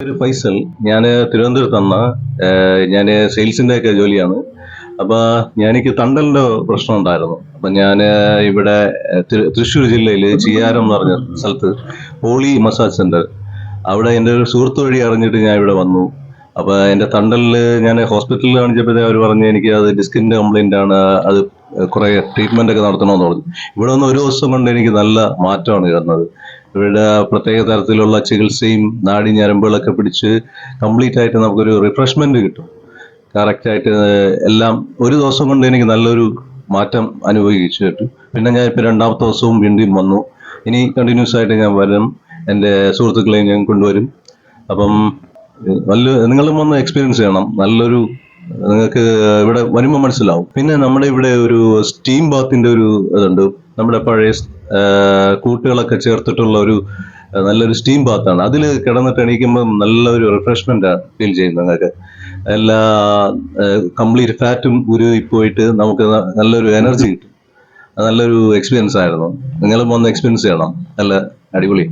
പേര് ഫൈസൽ. ഞാൻ തിരുവനന്തപുരത്താണ് ഞാൻ സെയിൽസിന്റെ ഒക്കെ ജോലിയാണ്. അപ്പൊ ഞാൻ എനിക്ക് തണ്ടലിന്റെ പ്രശ്നം ഉണ്ടായിരുന്നു. അപ്പൊ ഞാൻ ഇവിടെ തൃശ്ശൂർ ജില്ലയിൽ ചിയാരം എന്ന് പറഞ്ഞ സ്ഥലത്ത് ഹോളി മസാജ് സെന്റർ. അവിടെ എന്റെ ഒരു സുഹൃത്ത് വഴി അറിഞ്ഞിട്ട് ഞാൻ ഇവിടെ വന്നു. അപ്പൊ എന്റെ തണ്ടലിൽ ഞാൻ ഹോസ്പിറ്റലിൽ കാണിച്ചപ്പോഴേ അവർ പറഞ്ഞു എനിക്ക് അത് ഡിസ്കിന്റെ കംപ്ലൈന്റ് ആണ് അത് കുറെ ട്രീറ്റ്മെന്റ് ഒക്കെ നടത്തണമെന്ന് പറഞ്ഞു. ഇവിടെ വന്ന് ഒരു ദിവസം കൊണ്ട് എനിക്ക് നല്ല മാറ്റമാണ് വരുന്നത്. ഇവിടെ പ്രത്യേക തരത്തിലുള്ള ചികിത്സയും നാടി ഞരമ്പുകളൊക്കെ പിടിച്ച് കംപ്ലീറ്റ് ആയിട്ട് നമുക്കൊരു റിഫ്രഷ്മെന്റ് കിട്ടും. കറക്റ്റ് ആയിട്ട് എല്ലാം ഒരു ദിവസം കൊണ്ട് എനിക്ക് നല്ലൊരു മാറ്റം അനുഭവിച്ചു കേട്ടു. പിന്നെ ഞാൻ ഇപ്പൊ രണ്ടാമത്തെ ദിവസവും വീണ്ടും വന്നു. ഇനി കണ്ടിന്യൂസ് ആയിട്ട് ഞാൻ വരും. എന്റെ സുഹൃത്തുക്കളെയും ഞാൻ കൊണ്ടുവരും. അപ്പം നല്ല നിങ്ങളും വന്ന് എക്സ്പീരിയൻസ് ചെയ്യണം. നല്ലൊരു നിങ്ങൾക്ക് ഇവിടെ വരുമ്പോൾ മനസ്സിലാവും. പിന്നെ നമ്മുടെ ഇവിടെ ഒരു സ്റ്റീം ബാത്തിന്റെ ഒരു ഇതുണ്ട്. നമ്മുടെ പഴയ കൂട്ടുകളൊക്കെ ചേർത്തിട്ടുള്ള ഒരു നല്ലൊരു സ്റ്റീം ബാത്താണ് അതിൽ കിടന്നിട്ട് എണീക്കുമ്പോൾ നല്ലൊരു റിഫ്രഷ്മെന്റ് ആണ് ഫീൽ ചെയ്യുന്നത് നിങ്ങൾക്ക്. എല്ലാ കംപ്ലീറ്റ് ഫാറ്റും ഉരുകി പോയിട്ട് നമുക്ക് നല്ലൊരു എനർജി കിട്ടും. നല്ലൊരു എക്സ്പീരിയൻസ് ആയിരുന്നു. നിങ്ങളും വന്ന് എക്സ്പീരിയൻസ് ചെയ്യണം. നല്ല അടിപൊളി.